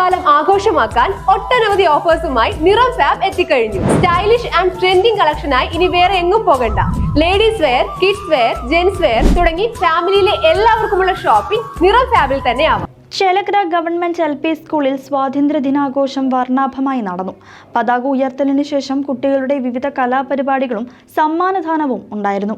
ഓണക്കാലം ആഘോഷമാക്കാൻ ഒട്ടനവധി ഓഫേഴ്സുമായി നിറം ഫാബ് എത്തിക്കഴിഞ്ഞു. സ്റ്റൈലിഷ് ആൻഡ് ട്രെൻഡിംഗ് കളക്ഷനായി ഇനി വേറെ എങ്ങും പോകണ്ട. Ladies wear kids wear gents wear തുടങ്ങി ഫാമിലിയിലെ എല്ലാവർക്കുമുള്ള ഷോപ്പിംഗ് നിറം ഫാബിൽ തന്നെ ആവാം. ചേലക്കര ഗവൺമെന്റ് എൽ പി സ്കൂളിൽ സ്വാതന്ത്ര്യ ദിനാഘോഷം വർണാഭമായി നടന്നു. പതാക ഉയർത്തലിന് ശേഷം കുട്ടികളുടെ വിവിധ കലാപരിപാടികളും സമ്മാനദാനവും ഉണ്ടായിരുന്നു.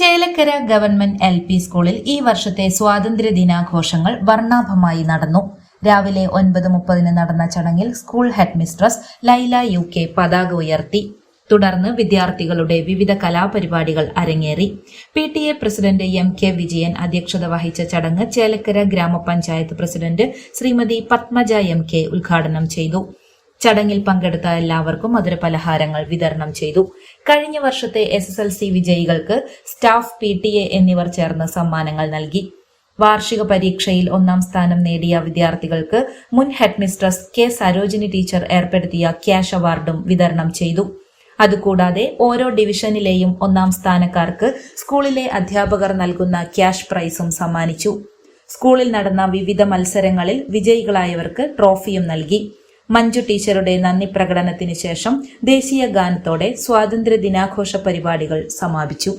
ചേലക്കര ഗവൺമെന്റ് എൽ പി സ്കൂളിൽ ഈ വർഷത്തെ സ്വാതന്ത്ര്യ ദിനാഘോഷങ്ങൾ വർണാഭമായി നടന്നു. രാവിലെ ഒൻപത് മുപ്പതിന് നടന്ന ചടങ്ങിൽ school headmistress Laila U K പതാക ഉയർത്തി. തുടർന്ന് വിദ്യാർത്ഥികളുടെ വിവിധ കലാപരിപാടികൾ അരങ്ങേറി. P T A president M K Vijayan അധ്യക്ഷത വഹിച്ച ചടങ്ങ് Chelakkara Gramapanchayat president Shrimathi Padmaja M K ഉദ്ഘാടനം ചെയ്തു. ചടങ്ങിൽ പങ്കെടുത്ത എല്ലാവർക്കും മധുരപലഹാരങ്ങൾ വിതരണം ചെയ്തു. കഴിഞ്ഞ വർഷത്തെ എസ് എസ് എൽ സി വിജയികൾക്ക് സ്റ്റാഫ് പി ടി എ എന്നിവർ ചേർന്ന് സമ്മാനങ്ങൾ നൽകി. വാർഷിക പരീക്ഷയിൽ ഒന്നാം സ്ഥാനം നേടിയ വിദ്യാർത്ഥികൾക്ക് മുൻ ഹെഡ്മിസ്ട്രസ് കെ സരോജിനി ടീച്ചർ ഏർപ്പെടുത്തിയ ക്യാഷ് അവാർഡും വിതരണം ചെയ്തു. അതുകൂടാതെ ഓരോ ഡിവിഷനിലെയും ഒന്നാം സ്ഥാനക്കാർക്ക് സ്കൂളിലെ അധ്യാപകർ നൽകുന്ന ക്യാഷ് പ്രൈസും സമ്മാനിച്ചു. സ്കൂളിൽ നടന്ന വിവിധ മത്സരങ്ങളിൽ വിജയികളായവർക്ക് ട്രോഫിയും നൽകി. മഞ്ജു ടീച്ചറുടെ നന്ദി പ്രകടനത്തിന് ശേഷം ദേശീയ ഗാനത്തോടെ സ്വാതന്ത്ര്യ ദിനാഘോഷ പരിപാടികൾ സമാപിച്ചു.